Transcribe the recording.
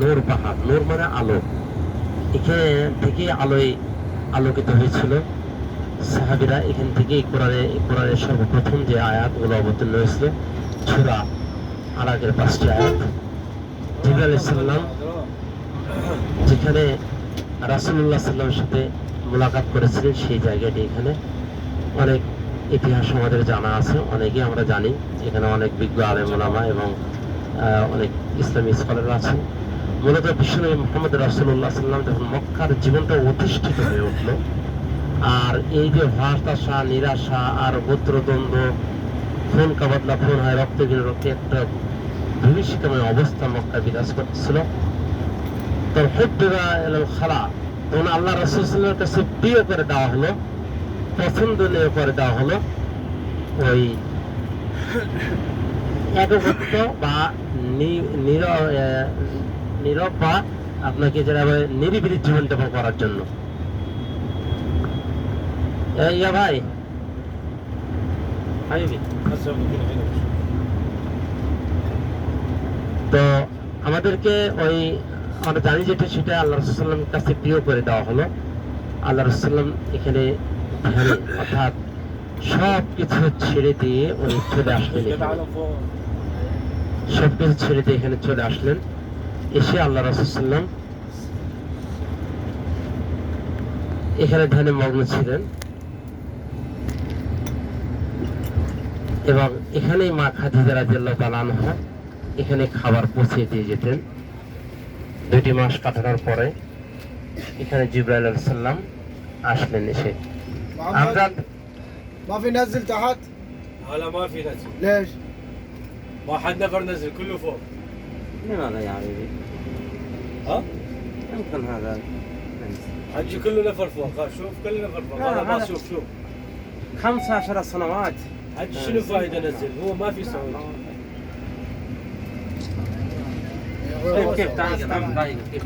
নূর পাহাড় নূর মানে আলো। এখানে থেকে আলোয় আলোকিত হয়েছিল। সাহাবিরা এখান থেকেই কোরআনে কোরআনের সর্বপ্রথম যে আয়াতগুলো অবতীর্ণ হয়েছিল, সুরা আলাকের পাঁচটি আয়াত। জিবরাল ইসলাম যেখানে রাসুল্লাহ সাল্লামের সাথে মোলাকাত করেছিলেন, সেই জায়গাটি এখানে। অনেক ইতিহাস আমাদের জানা আছে, অনেকেই আমরা জানি। এখানে অনেক বিজ্ঞ আলেম এবং অনেক ইসলামী স্কলার আছেন। মূলত বিশ্বনবী মোহাম্মদ রাসুল্লাহ সাল্লাম যখন মক্কার জীবনটা অধিষ্ঠিত হয়ে উঠল, আর এই যে হতাশা নিরাশা আর গোত্রদ্বন্দ্ব ফোন কাবাদলা ফোন হয়, রক্ত রক্তে একটা ভবিষ্যৎময় অবস্থা মক্কা বিরাজ করছিল তো হুদ্দুরা এলো খালা, তখন আল্লাহ রসুলের কাছে প্রিয় করে দেওয়া হলো, পছন্দনীয় করে দেওয়া হলো ওই একভুক্ত বা নীরব বা আপনাকে যেটা নিরিবিলি জীবন যাপন করার জন্য। ভাই। তো আমাদেরকে ওই আমরা জানি যেটা সেটা আল্লাহ রসুল্লাম কাছে প্রিয় করে দেওয়া হলো। আল্লাহ রসুল্লাম এখানে অর্থাৎ সব কিছু ছেড়ে দিয়ে উনি চলে আসলেন সব কিছু ছেড়ে দিয়ে এখানে চলে আসলেন। এসে আল্লাহ রাসুসাল্লাম এখানে ধ্যানে মগ্ন ছিলেন। এবং এখানেই মা খাদিজা রাজিয়াল্লাহ তালানহা এখানে খাবার পৌঁছে দিয়ে যেতেন। দুটি মাস কাটানোর পরে এখানে জিব্রাইল সাল্লাম আসলেন এসে। আমরা মাফি নাজিল তাহাত আলা হ্যাঁ, মাফি নাজিল ما في نزل ليش؟ ما حد نفر نزل كله فوق. لماذا يا حبيبي؟ ها؟ يمكن هذا. حجي كله نفر فوق. ها شوف كله نفر فوق. هذا ما شوف شوف. 15 سنوات. حجي شنو فايدة نزل؟ هو ما في سعودي طيب كيف؟ تعال رايك كيف